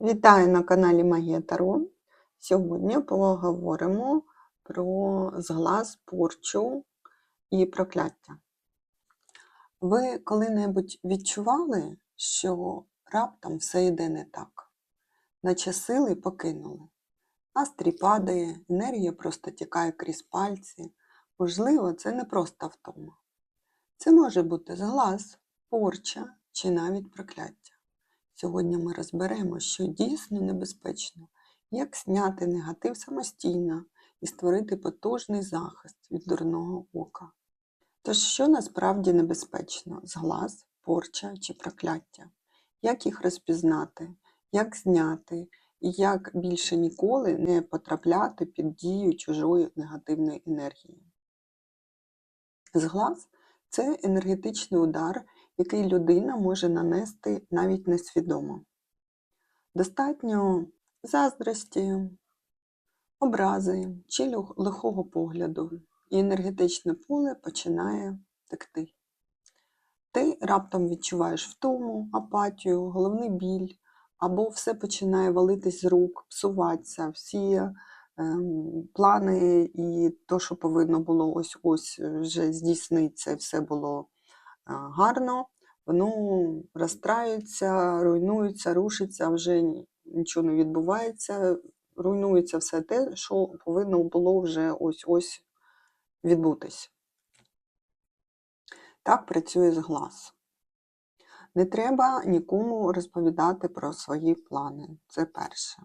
Вітаю на каналі Магія Таро. Сьогодні поговоримо про зглаз, порчу і прокляття. Ви коли-небудь відчували, що раптом все йде не так, наче сили покинули. Настрій падає, енергія просто тікає крізь пальці. Можливо, це не просто втома. Це може бути зглаз, порча чи навіть прокляття. Сьогодні ми розберемо, що дійсно небезпечно, як зняти негатив самостійно і створити потужний захист від дурного ока. Тож, що насправді небезпечно зглаз, порча чи прокляття? Як їх розпізнати, як зняти і як більше ніколи не потрапляти під дію чужої негативної енергії? Зглаз це енергетичний удар, який людина може нанести навіть несвідомо. Достатньо заздрості, образи чи лихого погляду, і енергетичне поле починає текти. Ти раптом відчуваєш втому, апатію, головний біль, або все починає валитись з рук, псуватися, всі ем, плани і то, що повинно було ось-ось вже здійсниться, і все було гарно, воно розстраюється, руйнується, рушиться, вже нічого не відбувається, руйнується все те, що повинно було вже ось-ось відбутись. Так працює зглаз. Не треба нікому розповідати про свої плани. Це перше.